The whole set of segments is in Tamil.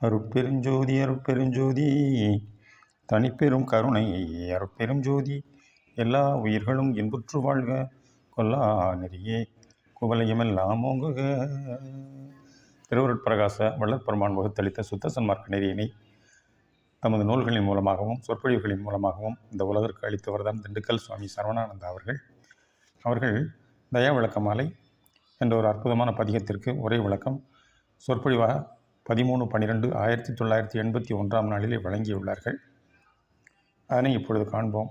அருட்பெருஞ்சோதி அருட்பெருஞ்சோதி. தனிப்பெரும் கருணை அருட்பெரும் ஜோதி எல்லா உயிர்களும் இன்புற்று வாழ்க. கொல்லா நெறியே குவலயமெல்லாம் ஓங்குக. திருவருட்பிரகாச வள்ளற்பெருமான் வகுத்தளித்த சுத்த சன்மார்க்க நெறியினை தமது நூல்களின் மூலமாகவும் சொற்பொழிவுகளின் மூலமாகவும் இந்த உலகிற்கு அளித்தவர் தான் திண்டுக்கல் சுவாமி சரவணானந்தா அவர்கள். அவர்கள் தயா விளக்க மாலை என்ற ஒரு அற்புதமான பதிகத்திற்கு ஒரே விளக்கம். சொற்பொழிவாக பதிமூணு பன்னிரெண்டு ஆயிரத்தி தொள்ளாயிரத்தி எண்பத்தி ஒன்றாம் நாளிலே வழங்கியுள்ளார்கள். அதனை இப்பொழுது காண்போம்.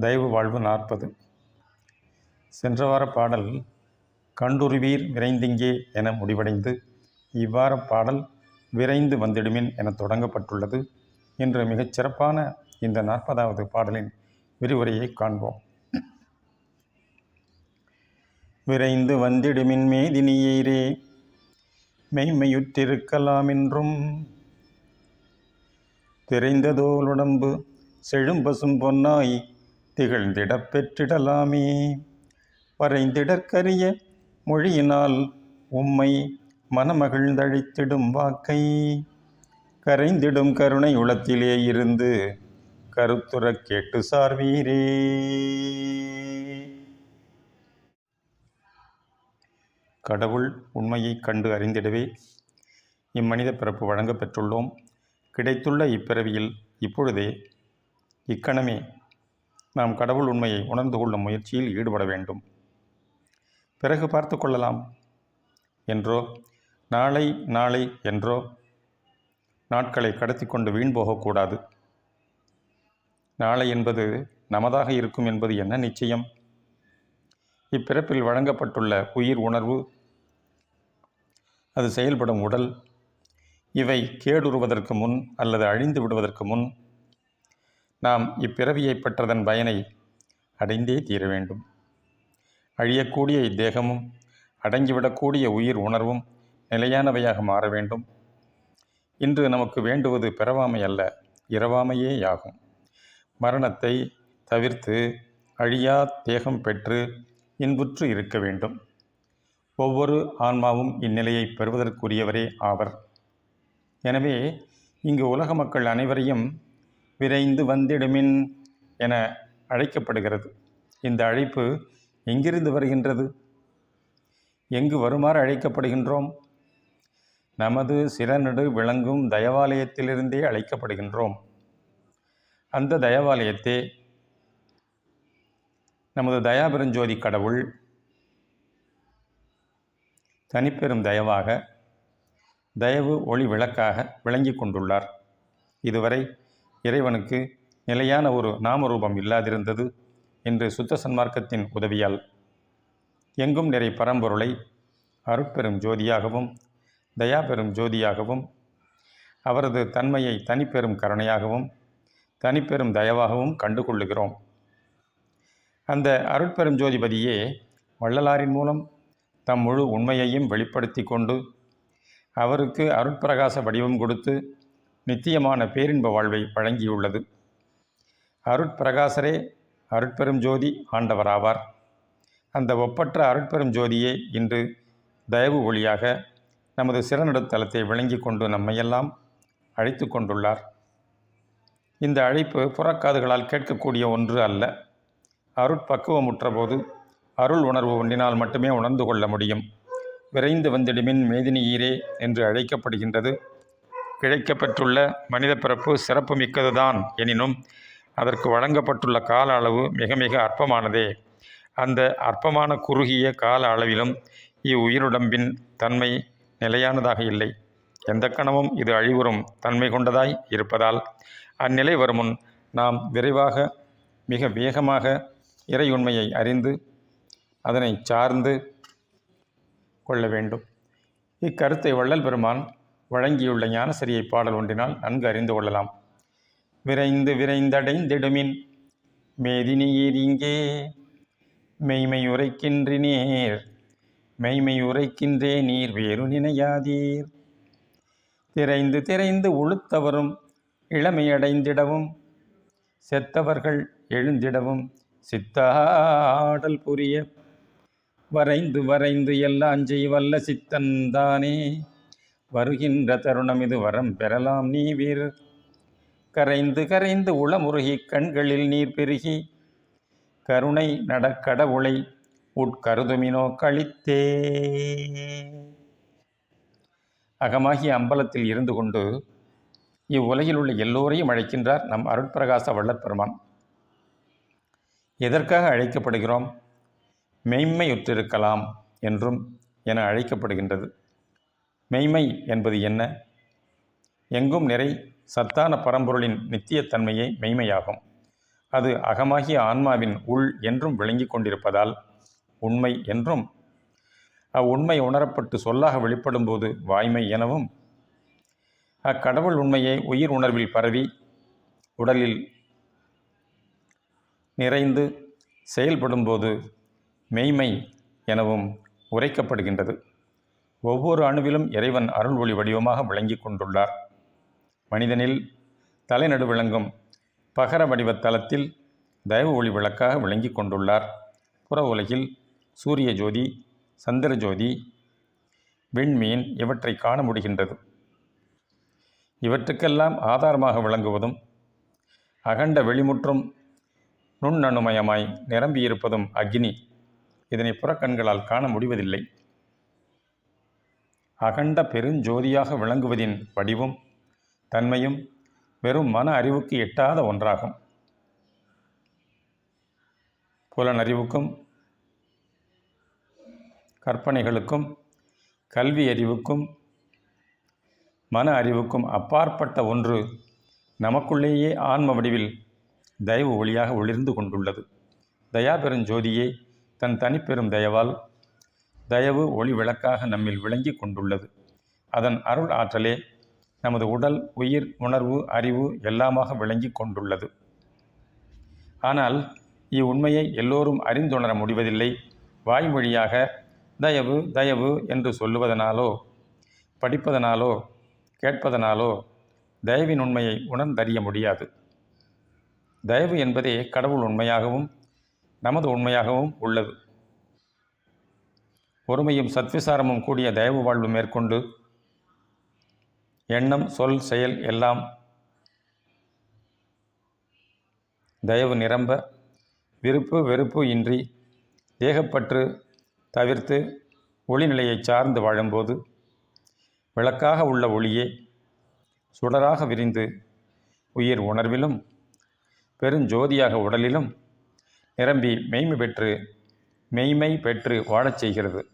தயவு வாழ்வு நாற்பது. சென்ற வார பாடல் கண்டுருவீர் விரைந்திங்கே என முடிவடைந்து இவ்வார பாடல் விரைந்து வந்திடுமின் என தொடங்கப்பட்டுள்ளது இன்று மிகச் சிறப்பான இந்த நாற்பதாவது பாடலின் விரிவுரையை காண்போம். விரைந்து வந்திடுமின் மேதினியீரே மெய்மையுற்றிருக்கலாமென்றும் திரைந்ததோலுடம்பு செழும்பசும் பொன்னாய் திகழ்ந்திடப் பெற்றிடலாமே. வரைந்திடற்கரிய மொழியினால் உம்மை மனமகிழ்ந்தழித்திடும் வாக்கை கரைந்திடும் கருணை உளத்திலே இருந்து கருத்துறக் கேட்டு சார்வீரே. கடவுள் உண்மையைக் கண்டு அறிந்திடவே இம்மனித பிறப்பு வழங்கப்பெற்றுள்ளோம் கிடைத்துள்ள இப்பிறவியில் இப்பொழுதே இக்கணமே நாம் கடவுள் உண்மையை உணர்ந்து கொள்ளும் முயற்சியில் ஈடுபட வேண்டும். பிறகு பார்த்து கொள்ளலாம். என்றோ நாளை நாளை என்றோ நாட்களை கடத்தி கொண்டு வீண் போகக்கூடாது. நாளை என்பது நமதாக இருக்கும் என்பது என்ன நிச்சயம்? இப்பிறப்பில் வழங்கப்பட்டுள்ள உயிர் உணர்வு அது செயல்படும் உடல் இவை கேடுறுவதற்கு முன் அல்லது அழிந்து விடுவதற்கு முன் நாம் இப்பிறவியை பெற்றதன் பயனை அடைந்தே தீர வேண்டும். அழியக்கூடிய இத்தேகமும் அடங்கிவிடக்கூடிய உயிர் உணர்வும் நிலையானவையாக மாற வேண்டும். இன்று நமக்கு வேண்டுவது பிறவாமை அல்ல இரவாமையேயாகும் மரணத்தை தவிர்த்து அழியா தேகம் பெற்று இன்புற்று இருக்க வேண்டும். ஒவ்வொரு ஆன்மாவும் இந்நிலையை பெறுவதற்குரியவரே ஆவர். எனவே இங்கு உலக மக்கள் அனைவரையும் விரைந்து வந்திடுமின் என அழைக்கப்படுகிறது. இந்த அழைப்பு எங்கிருந்து வருகின்றது? எங்கு வருமாறு அழைக்கப்படுகின்றோம்? நமது சிறநடு விளங்கும் தயவாலயத்திலிருந்தே அழைக்கப்படுகின்றோம். அந்த தயவாலயத்தை நமது தயாபெருஞ்சோதி கடவுள் தனிப்பெரும் தயவாக தயவு ஒளி விளக்காக விளங்கி கொண்டுள்ளார். இதுவரை இறைவனுக்கு நிலையான ஒரு நாமரூபம் இல்லாதிருந்தது இன்று சுத்த சன்மார்க்கத்தின் உதவியால் எங்கும் நிறை பரம்பொருளை அருட்பெரும் ஜோதியாகவும் தயாபெரும் ஜோதியாகவும் அவரது தன்மையை தனிப்பெரும் கருணையாகவும் தனிப்பெரும் தயவாகவும் கண்டு கொள்ளுகிறோம் அந்த அருட்பெரும் ஜோதிபதியே வள்ளலாரின் மூலம் தம் முழு உண்மையையும் வெளிப்படுத்தி கொண்டு அவருக்கு அருட்பிரகாச வடிவம் கொடுத்து நித்தியமான பேரின்ப வாழ்வை வழங்கியுள்ளது. அருட்பிரகாசரே அருட்பெரும் ஜோதி ஆண்டவராவார். அந்த ஒப்பற்ற அருட்பெரும் ஜோதியே இன்று தயவு ஒளியாக நமது சிறநடுத்தலத்தை விளங்கி கொண்டு நம்மையெல்லாம் அழைத்து கொண்டுள்ளார். இந்த அழைப்பு புறக்காதுகளால் கேட்கக்கூடிய ஒன்று அல்ல. அருட்பக்குவமுற்ற போது அருள் உணர்வு ஒன்றினால் மட்டுமே உணர்ந்து கொள்ள முடியும். விரைந்து வந்திடுமின் மேதினியீரே என்று அழைக்கப்படுகின்றது. கிடைக்கப்பெற்றுள்ள மனித பிறப்பு சிறப்பு மிக்கதுதான் எனினும் அதற்கு வழங்கப்பட்டுள்ள கால அளவு மிக மிக அற்பமானதே. அந்த அற்பமான குறுகிய கால அளவிலும் இவ்வுயிருடம்பின் தன்மை நிலையானதாக இல்லை. எந்த கணமும் இது அழிவுறும் தன்மை கொண்டதாய் இருப்பதால் அந்நிலை வருமுன் நாம் விரைவாக மிக வேகமாக இறை உண்மையை அறிந்து அதனை சார்ந்து கொள்ள வேண்டும். இக்கருத்தை வள்ளல் பெருமான் வழங்கியுள்ள ஞானசரியை பாடல் ஒன்றினால் நன்கு அறிந்து கொள்ளலாம். விரைந்து விரைந்தடைந்திடுமின் மேதினியீர் இங்கே மெய்மை உரைக்கின்றினேர் மெய்மை உரைக்கின்றே நீர் வேறு நினையாதீர். திரைந்து திரைந்து உளுத்தவரும் இளமையடைந்திடவும் செத்தவர்கள் எழுந்திடவும் சித்தாடல் புரிய. வரைந்து வரைந்து எல்லாம் செய்வல்ல சித்தன்தானே வருகின்ற தருணம் இது வரம் பெறலாம் நீ வீர் கரைந்து கரைந்து உளமுருகி கண்களில் நீர் பெருகி. கருணை நடக்கடவுளை உட்கருதுமினோ கழித்தே. அகமாகிய அம்பலத்தில் இருந்து கொண்டு இவ்வுலகில் உள்ள எல்லோரையும் அழைக்கின்றார் நம் அருட்பிரகாச வள்ளற்பெருமான் எதற்காக அழைக்கப்படுகிறோம்? மெய்மையுற்றிருக்கலாம் என்றும் என அழைக்கப்படுகின்றது. மெய்மை என்பது என்ன? எங்கும் நிறை சத்தான பரம்பொருளின் நித்தியத்தன்மையே மெய்மையாகும். அது அகமாகிய ஆன்மாவின் உள் என்றும் விளங்கி கொண்டிருப்பதால் உண்மை என்றும். அவ்வுண்மை உணரப்பட்டு சொல்லாக வெளிப்படும்போது வாய்மை எனவும் அக்கடவுள் உண்மையை உயிர் உணர்வில் பரவி உடலில் நிறைந்து செயல்படும்போது மெய்மை எனவும் உரைக்கப்படுகின்றது. ஒவ்வொரு அணுவிலும் இறைவன் அருள் ஒளி வடிவமாக விளங்கி கொண்டுள்ளார். மனிதனில் தலைநடு விளங்கும் பகர வடிவத் தளத்தில் தயவு ஒளி விளக்காக விளங்கி கொண்டுள்ளார். புற உலகில் சூரிய ஜோதி சந்திர ஜோதி விண்மீன் இவற்றை காண முடிகின்றது. இவற்றுக்கெல்லாம் ஆதாரமாக விளங்குவதும் அகண்ட வெளிமுற்றும் நுண்ணணுமயமாய் நிரம்பியிருப்பதும் அக்னி. இதனை புறக்கண்களால் காண முடிவதில்லை. அகண்ட பெருஞ்சோதியாக விளங்குவதின் வடிவும் தன்மையும் வெறும் மன அறிவுக்கு எட்டாத ஒன்றாகும். புலனறிவுக்கும் கற்பனைகளுக்கும் கல்வி அறிவுக்கும் மன அறிவுக்கும் அப்பாற்பட்ட ஒன்று நமக்குள்ளேயே ஆன்ம வடிவில் தயவு ஒளியாக ஒளிர்ந்து கொண்டுள்ளது. தயா பெருஞ்சோதியே தன் தனிப்பெரும் தயவால் தயவு ஒளி விளக்காக நம்மில் விளங்கி கொண்டுள்ளது. அதன் அருள் ஆற்றலே நமது உடல் உயிர் உணர்வு அறிவு எல்லாமாக விளங்கி கொண்டுள்ளது. ஆனால் இவ்வுண்மையை எல்லோரும் அறிந்துணர முடிவதில்லை. வாய்மொழியாக தயவு தயவு என்று சொல்லுவதனாலோ படிப்பதனாலோ கேட்பதனாலோ தயவின் உண்மையை உணர்ந்தறிய முடியாது. தயவு என்பதே கடவுள் உண்மையாகவும் நமது உண்மையாகவும் உள்ளது. ஒருமையும் சத்விசாரமும் கூடிய தயவு வாழ்வு மேற்கொண்டு எண்ணம் சொல் செயல் எல்லாம் தயவு நிரம்ப விருப்பு வெறுப்பு இன்றி தேகப்பற்று தவிர்த்து ஒளிநிலையை சார்ந்து வாழும்போது விளக்காக உள்ள ஒளியே சுடராக விரிந்து உயிர் உணர்விலும் பெருஞ்சோதியாக உடலிலும் நிரம்பி மெய்மை பெற்று மெய்மை பெற்று வாழச் செய்கிறது.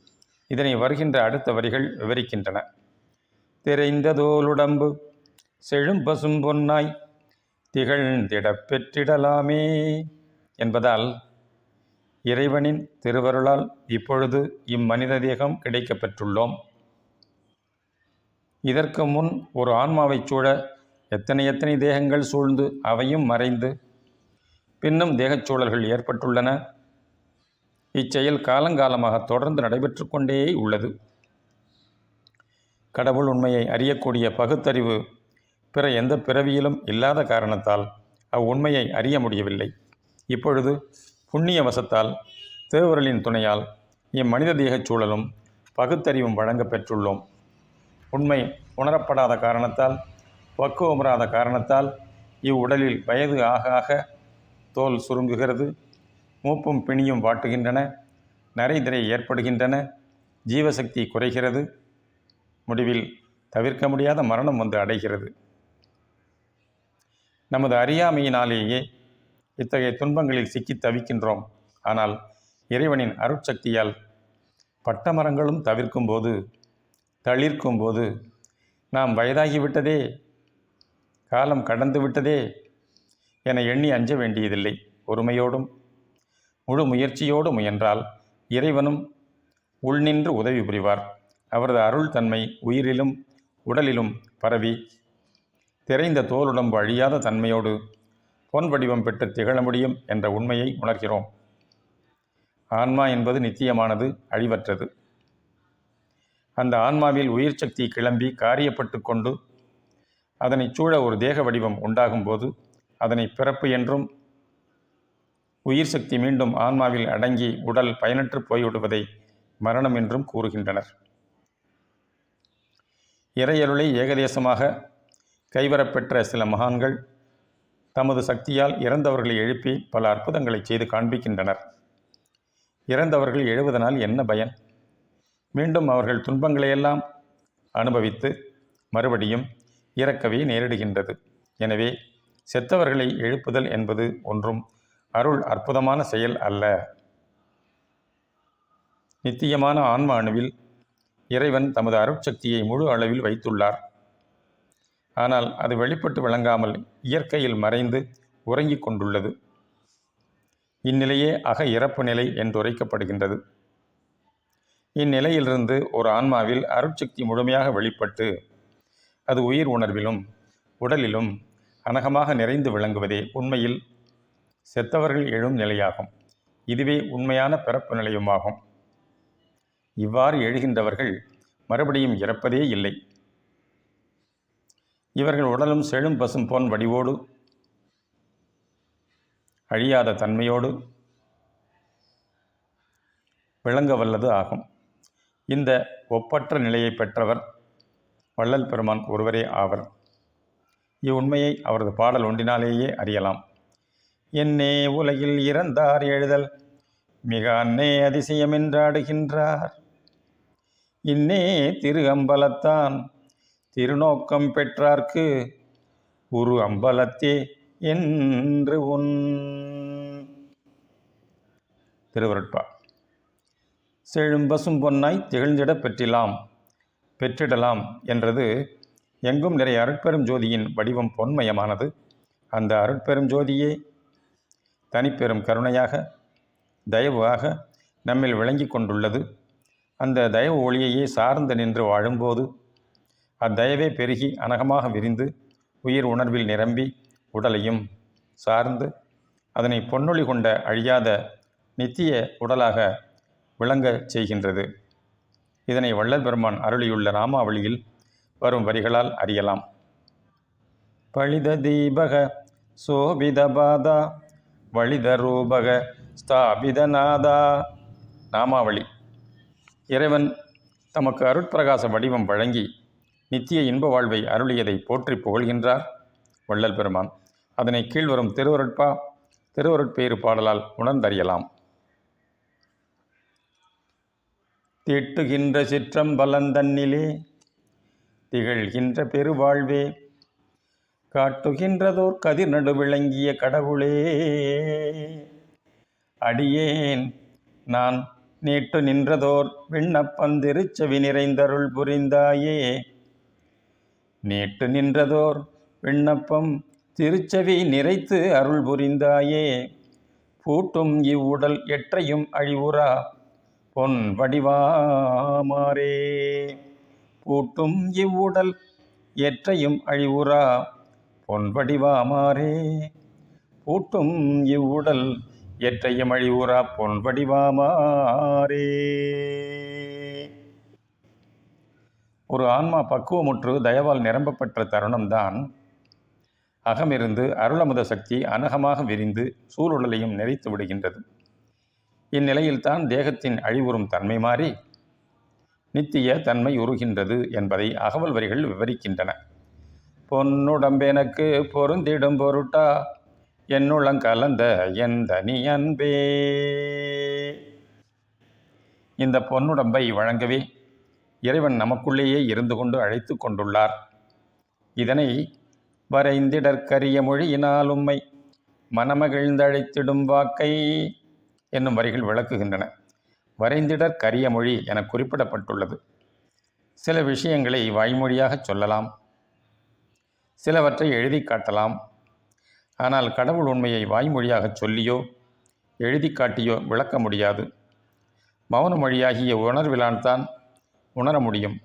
இதனை வருகின்ற அடுத்த வரிகள் விவரிக்கின்றன. திரைந்ததோலுடம்பு செழும் பசும் பொன்னாய் திகழ்ந்திடப் பெற்றிடலாமே என்பதால் இறைவனின் திருவருளால் இப்பொழுது இம்மனித தேகம் கிடைக்கப் பெற்றுள்ளோம் இதற்கு முன் ஒரு ஆன்மாவைச் சூழ எத்தனை எத்தனை தேகங்கள் சூழ்ந்து அவையும் மறைந்து பின்னும் தேகச் சூழல்கள் ஏற்பட்டுள்ளன. இச்செயல் காலங்காலமாக தொடர்ந்து நடைபெற்று கொண்டே உள்ளது. கடவுள் உண்மையை அறியக்கூடிய பகுத்தறிவு பிற எந்த பிறவியிலும் இல்லாத காரணத்தால் அவ்வுண்மையை அறிய முடியவில்லை. இப்பொழுது புண்ணிய வசத்தால் திருவுரலின் துணையால் இம்மனித தேகச் சூழலும் பகுத்தறிவும் வழங்க பெற்றுள்ளோம். உண்மை உணரப்படாத காரணத்தால் பக்குவமுறாத காரணத்தால் இவ்வுடலில் வயது ஆக ஆக தோல் சுருங்குகிறது. மூப்பும் பிணியும் வாட்டுகின்றன. நரைதிரை ஏற்படுகின்றன. ஜீவசக்தி குறைகிறது. முடிவில் தவிர்க்க முடியாத மரணம் வந்து அடைகிறது. நமது அறியாமையினாலேயே இத்தகைய துன்பங்களில் சிக்கி தவிக்கின்றோம். ஆனால் இறைவனின் அருட்சக்தியால் பட்ட மரங்களும் தவிர்க்கும் போது தளிர்க்கும் போது நாம் வயதாகிவிட்டதே காலம் கடந்து விட்டதே என எண்ணி அஞ்ச வேண்டியதில்லை. பொறுமையோடும் முழு முயற்சியோடு முயன்றால் இறைவனும் உள்நின்று உதவி புரிவார். அவரது அருள் தன்மை உயிரிலும் உடலிலும் பரவி திரைந்த தோலுடம்பு அழியாத தன்மையோடு பொன் வடிவம் பெற்று திகழ முடியும் என்ற உண்மையை உணர்கிறோம். ஆன்மா என்பது நித்தியமானது அழிவற்றது. அந்த ஆன்மாவில் உயிர் சக்தி கிளம்பி காரியப்பட்டு கொண்டு அதனைச் சூழ ஒரு தேக வடிவம் உண்டாகும்போது அதனை பிறப்பு என்றும் உயிர் சக்தி மீண்டும் ஆன்மாவில் அடங்கி உடல் பயனற்று போய்விடுவதை மரணம் என்றும் கூறுகின்றனர். இறையருளை ஏகதேசமாக கைவரப்பெற்ற சில மகான்கள் தமது சக்தியால் இறந்தவர்களை எழுப்பி பல அற்புதங்களை செய்து காண்பிக்கின்றனர். இறந்தவர்கள் எழுவதனால் என்ன பயன்? மீண்டும் அவர்கள் துன்பங்களையெல்லாம் அனுபவித்து மறுபடியும் இறக்கவே நேரிடுகின்றது. எனவே செத்தவர்களை எழுப்புதல் என்பது ஒன்றும் அருள் அற்புதமான செயல் அல்ல. நித்தியமான ஆன்ம அணுவில் இறைவன் தமது அருட்சக்தியை முழு அளவில் வைத்துள்ளார். ஆனால் அது வெளிப்பட்டு விளங்காமல் இயற்கையில் மறைந்து உறங்கிக் கொண்டுள்ளது. இந்நிலையே அக இறப்பு நிலை என்றுரைக்கப்படுகின்றது. இந்நிலையிலிருந்து ஒரு ஆன்மாவில் அருட்சக்தி முழுமையாக வெளிப்பட்டு அது உயிர் உணர்விலும் உடலிலும் கனகமாக நிறைந்து விளங்குவதே உண்மையில் செத்தவர்கள் எழும் நிலையாகும். இதுவே உண்மையான பிறப்பு நிலையுமாகும். இவ்வாறு எழுகின்றவர்கள் மறுபடியும் இறப்பதே இல்லை. இவர்கள் உடலும் செழும் பசும் பொன் வடிவோடு அழியாத தன்மையோடு விளங்க வல்லது ஆகும். இந்த ஒப்பற்ற நிலையை பெற்றவர் வள்ளல் பெருமான் ஒருவரே ஆவர். இவ்வுண்மையை அவரது பாடல் ஒன்றினாலேயே அறியலாம். என்னே உலகில் இறந்தார் எழுதல் மிக அன்னே அதிசயமென்றாடுகின்றார் இன்னே திரு அம்பலத்தான் திருநோக்கம் பெற்றார்க்கு உரு அம்பலத்தே என்று உன் திருவருட்பா. செழும்பசும் பொன்னாய் திகழ்ந்திட பெற்றிலாம் பெற்றிடலாம் என்றது எங்கும் நிறைய அருட்பெரும் ஜோதியின் வடிவம் பொன்மயமானது. அந்த அருட்பெரும் ஜோதியே தனிப்பெரும் கருணையாக தயவாக நம்மில் விளங்கி கொண்டுள்ளது. அந்த தயவு ஒளியையே சார்ந்து நின்று வாழும்போது அத்தயவே பெருகி அனகமாக விரிந்து உயிர் உணர்வில் நிரம்பி உடலையும் சார்ந்து அதனை பொன்னொழி கொண்ட அழியாத நித்திய உடலாக விளங்கச் செய்கின்றது. இதனை வள்ளல் பெருமான் அருளியுள்ள நாமாவளியில் வரும் வரிகளால் அறியலாம். பழித தீபக சோபிதபாதா வழித ரூபக ஸ்தாபிதநாதா நாமாவளி. இறைவன் தமக்கு அருட்பிரகாச வடிவம் வழங்கி நித்திய இன்ப வாழ்வை அருளியதை போற்றி புகழ்கின்றார் வள்ளல் பெருமான். அதனை கீழ்வரும் திருவருட்பா திருவருட்பேறு பாடலால் உணர்ந்தறியலாம். தீட்டுகின்ற சிற்றம்பலந்தன்னிலே திகழ்கின்ற பெருவாழ்வே காட்டுகின்றதோர் கதிர் நடு விளங்கிய கடவுளே. அடியேன் நான் நீட்டு நின்றதோர் விண்ணப்பந்திருச்சவி நிறைந்தருள் புரிந்தாயே. நீட்டு நின்றதோர் விண்ணப்பம் திருச்செவி நிறைத்து அருள் புரிந்தாயே. பூட்டும் இவ்வுடல் எற்றையும் அழிவுறா பொன் வடிவாமாரே கூட்டும் இவ்வுடல் எற்றையும் அழிவுறா. பொன்வடிவாமாரே பூட்டும் இவ்வுடல் எற்றையும் அழிவுறா. பொன்வடிவாமாரே ஒரு ஆன்மா பக்குவமுற்று தயவால் நிரம்பப்பெற்ற தருணம்தான். அகமிருந்து அருளமுத சக்தி அனகமாக விரிந்து சூழுடலையும் நிறைத்து விடுகின்றது. இந்நிலையில்தான் தேகத்தின் அழிவுறும் தன்மை மாறி நித்திய தன்மை உருகின்றது என்பதை அகவல் வரிகள் விவரிக்கின்றன. பொன்னுடம்பெனக்கு பொருந்திடும் பொருட்டா என்னுளங்கலந்த என் தனி அன்பே. இந்த பொன்னுடம்பை வழங்கவே இறைவன் நமக்குள்ளேயே இருந்து கொண்டு அழைத்து கொண்டுள்ளார். இதனை வரைந்திடற்கரிய மொழியினால் உம்மை மனமகிழ்ந்தழைத்திடும் வாக்கை என்னும் வரிகள் விளக்குகின்றன. வரைந்திடற் கரிய மொழி என குறிப்பிடப்பட்டுள்ளது. சில விஷயங்களை வாய்மொழியாக சொல்லலாம். சிலவற்றை எழுதி காட்டலாம். ஆனால் கடவுள் உண்மையை வாய்மொழியாக சொல்லியோ எழுதி காட்டியோ விளக்க முடியாது. மௌன மொழியாகிய உணர்விலான்தான் உணர முடியும்.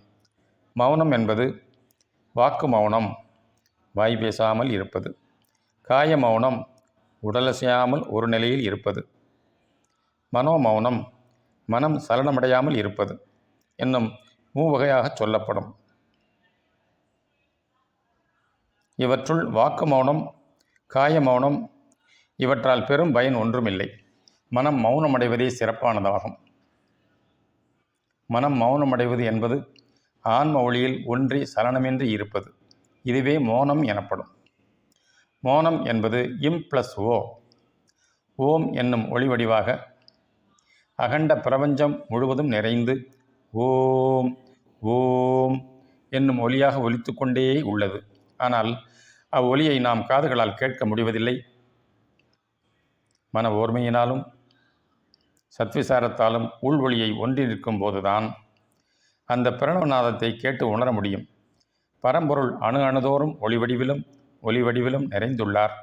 மௌனம் என்பது வாக்கு மௌனம் வாய் பேசாமல் இருப்பது. காய மௌனம் உடலசையாமல் ஒரு நிலையில் இருப்பது. மனோமௌனம் மனம் சலனமடையாமல் இருப்பது என்னும் மூவகையாக சொல்லப்படும். இவற்றுள் வாக்கு மௌனம் காய மௌனம் இவற்றால் பெரும் பயன் ஒன்றுமில்லை. மனம் மௌனமடைவதே சிறப்பானதாகும். மனம் மௌனமடைவது என்பது ஆன்ம ஒளியில் ஒன்றி சலனமின்றி இருப்பது. இதுவே மோனம் எனப்படும். மோனம் என்பது இம் ப்ளஸ் ஓ. ஓம் என்னும் ஒளி வடிவாக அகண்ட பிரபஞ்சம் முழுவதும் நிறைந்து ஓம் ஓம் என்னும் ஒலியாக ஒலித்து கொண்டே உள்ளது. ஆனால் அவ்வொலியை நாம் காதுகளால் கேட்க முடிவதில்லை. மன ஓர்மையினாலும் சத்விசாரத்தாலும் உள் ஒளியை ஒன்றி நிற்கும் போதுதான் அந்த பிரணவநாதத்தை கேட்டு உணர முடியும். பரம்பொருள் அணு அணுதோறும் ஒளி வடிவிலும் வடிவிலும் நிறைந்துள்ளார்.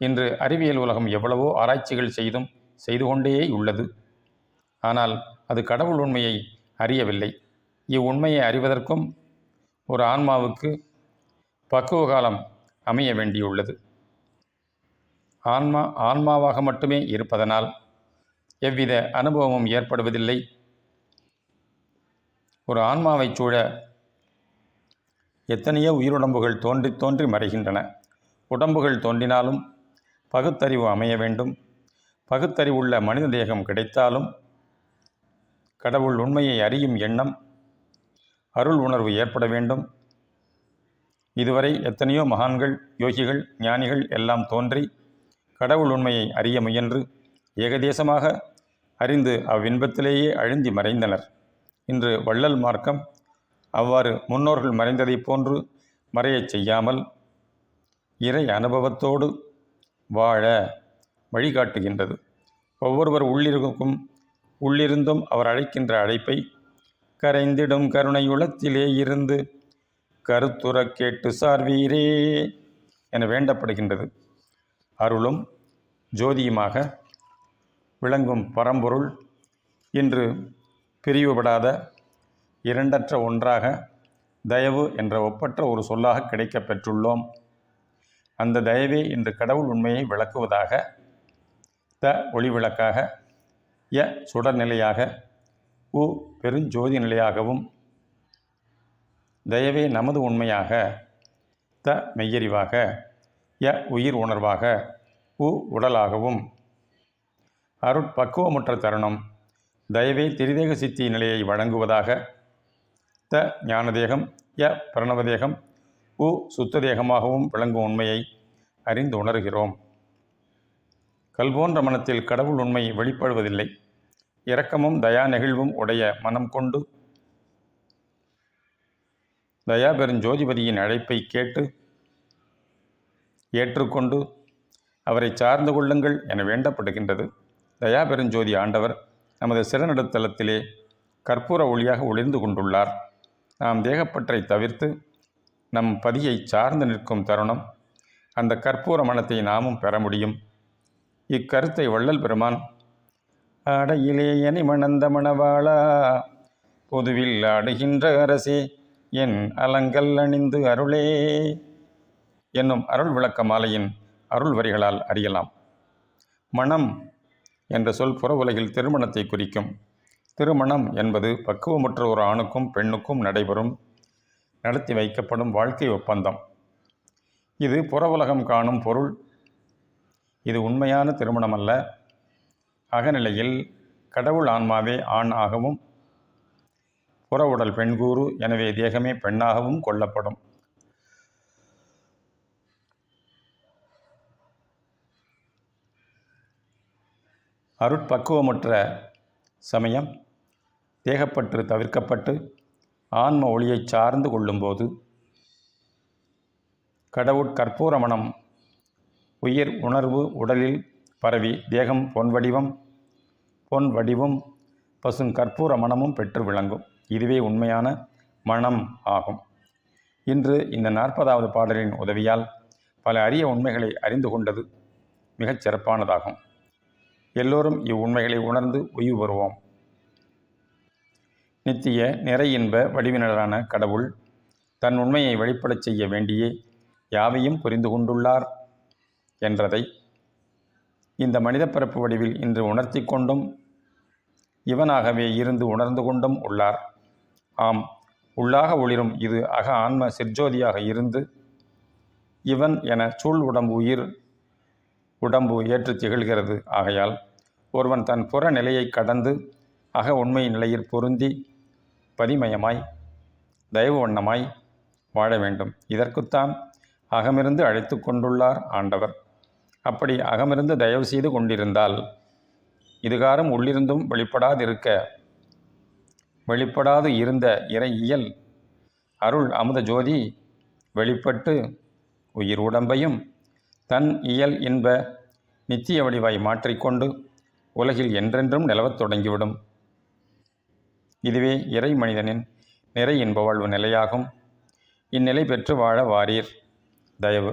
இன்று அறிவியல் உலகம் எவ்வளவோ ஆராய்ச்சிகள் செய்தும் செய்து கொண்டே உள்ளது. ஆனால் அது கடவுள் உண்மையை அறியவில்லை. இவ்வுண்மையை அறிவதற்கும் ஒரு ஆன்மாவுக்கு பக்குவ காலம் அமைய வேண்டியுள்ளது. ஆன்மா ஆன்மாவாக மட்டுமே இருப்பதனால் எவ்வித அனுபவமும் ஏற்படுவதில்லை. ஒரு ஆன்மாவைச் சூழ எத்தனையோ உயிருடம்புகள் தோன்றி தோன்றி மறைகின்றன. உடம்புகள் தோன்றினாலும் பகுத்தறிவு அமைய வேண்டும். பகுத்தறிவுள்ள மனித தேகம் கிடைத்தாலும் கடவுள் உண்மையை அறியும் எண்ணம் அருள் உணர்வு ஏற்பட வேண்டும். இதுவரை எத்தனையோ மகான்கள் யோகிகள் ஞானிகள் எல்லாம் தோன்றி கடவுள் உண்மையை அறிய முயன்று ஏகதேசமாக அறிந்து அவ்வின்பத்திலேயே அழிந்தி மறைந்தனர். இன்று வள்ளல் மார்க்கம் அவ்வாறு முன்னோர்கள் மறைந்ததைப் போன்று மறையச் செய்யாமல் இறை அனுபவத்தோடு வாழ வழிகாட்டுகின்றது. ஒவ்வொருவர் உள்ளிருக்கும் உள்ளிருந்தும் அவர் அழைக்கின்ற அழைப்பை கரைந்திடும் கருணையுளத்திலே இருந்து கருத்துற கேட்டு சார்வீரே என வேண்டப்படுகின்றது. அருளும் ஜோதியுமாக விளங்கும் பரம்பொருள் இன்று பிரிவுபடாத இரண்டற்ற ஒன்றாக தயவு என்ற ஒப்பற்ற ஒரு சொல்லாக கிடைக்கப் பெற்றுள்ளோம் அந்த தயவே இன்று கடவுள் உண்மையை விளக்குவதாக த ஒளி விளக்காக ய சுடர்நிலையாக உ பெருஞ்சோதி நிலையாகவும் தயவே நமது உண்மையாக த மெய்யறிவாக ய உயிர் உணர்வாக உ உடலாகவும் அருட்பக்குவமுற்ற தருணம் தயவே திரிதேக சித்தி நிலையை வழங்குவதாக த ஞானதேகம் ய பிரணவதேகம் உ சுத்ததேகமாகவும் விளங்கும் உண்மையை அறிந்து உணர்கிறோம். கல்போன்ற மனத்தில் கடவுள் உண்மை வெளிப்படுவதில்லை. இரக்கமும் தயா நெகிழ்வும் உடைய மனம் கொண்டு தயா பெருஞ்சோதிபதியின் அழைப்பை கேட்டு ஏற்றுக்கொண்டு அவரை சார்ந்து கொள்ளுங்கள் என வேண்டப்படுகின்றது. தயா பெருஞ்சோதி ஆண்டவர் நமது சிறநடுத்தலத்திலே கற்பூர ஒளியாக ஒளிர்ந்து கொண்டுள்ளார். நாம் தேகப்பற்றை தவிர்த்து நம் பதியை சார்ந்து நிற்கும் தருணம் அந்த கற்பூர மனத்தை நாமும் பெற முடியும். இக்கருத்தை வள்ளல் பெருமான். ஆடையிலே எனை மணந்த மணவாளா பொதுவில் ஆடுகின்ற அரசே என் அலங்கல் அணிந்து அருளே. என்னும் அருள் விளக்க மாலையின் அருள் வரிகளால் அறியலாம். மணம் என்ற சொல் புற உலகில் திருமணத்தை குறிக்கும். திருமணம் என்பது பக்குவமுற்ற ஒரு ஆணுக்கும் பெண்ணுக்கும் நடைபெறும் நடத்தி வைக்கப்படும் வாழ்க்கை ஒப்பந்தம். இது புற உலகம் காணும் பொருள் இது உண்மையான திருமணம் அல்ல அகநிலையில் கடவுள் ஆன்மாவே ஆண் ஆகவும் புற உடல் பெண்கூறு எனவே தேகமே பெண்ணாகவும் கொள்ளப்படும். அருட்பக்குவமுற்ற சமயம் தேகப்பற்று தவிர்க்கப்பட்டு ஆன்ம ஒளியை சார்ந்து கொள்ளும்போது கடவுட் கற்பூர மனம் உயிர் உணர்வு உடலில் பரவி தேகம் பொன் வடிவம் பொன் வடிவும் பசும் கற்பூர மனமும் பெற்று விளங்கும். இதுவே உண்மையான மனம் ஆகும். இன்று இந்த நாற்பதாவது பாடலின் உதவியால் பல அரிய உண்மைகளை அறிந்து கொண்டது மிகச் சிறப்பானதாகும். எல்லோரும் இவ்வுண்மைகளை உணர்ந்து உய்வு பெறுவோம் நித்திய நிறை இன்ப வடிவினரான கடவுள் தன் உண்மையை வெளிப்படச் செய்ய வேண்டியே யாவையும் புரிந்து கொண்டுள்ளார். என்றதை இந்த மனித பிறப்பு வடிவில் இன்று உணர்த்தி கொண்டும் இவனாகவே இருந்து உணர்ந்து கொண்டும் உள்ளார். ஆம் உள்ளாக ஒளிரும் இது அக ஆன்ம சிற்ஜோதியாக இருந்து இவன் என சூழ் உடம்பு உயிர் உடம்பு ஏற்று திகழ்கிறது ஆகையால் ஒருவன் தன் புற நிலையை கடந்து அக உண்மை நிலையில் பொருந்தி பதிமயமாய் தயவு வண்ணமாய் வாழ வேண்டும். இதற்குத்தான் அகமிருந்து அழைத்து கொண்டுள்ளார் ஆண்டவர். அப்படி அகமிருந்து தயவு செய்து கொண்டிருந்தால் இதுகாரம் உள்ளிருந்தும் வெளிப்படாதிருக்க வெளிப்படாது இருந்த இறை இயல் அருள் அமுத ஜோதி வெளிப்பட்டு உயிர் உடம்பையும் தன் இயல் இன்ப நித்திய வடிவாய் மாற்றிக்கொண்டு உலகில் என்றென்றும் நிலவத் தொடங்கிவிடும். இதுவே இறை மனிதனின் நிறை இன்ப வாழ்வு நிலையாகும். இந்நிலை பெற்று வாழ வாரீர். தயவு.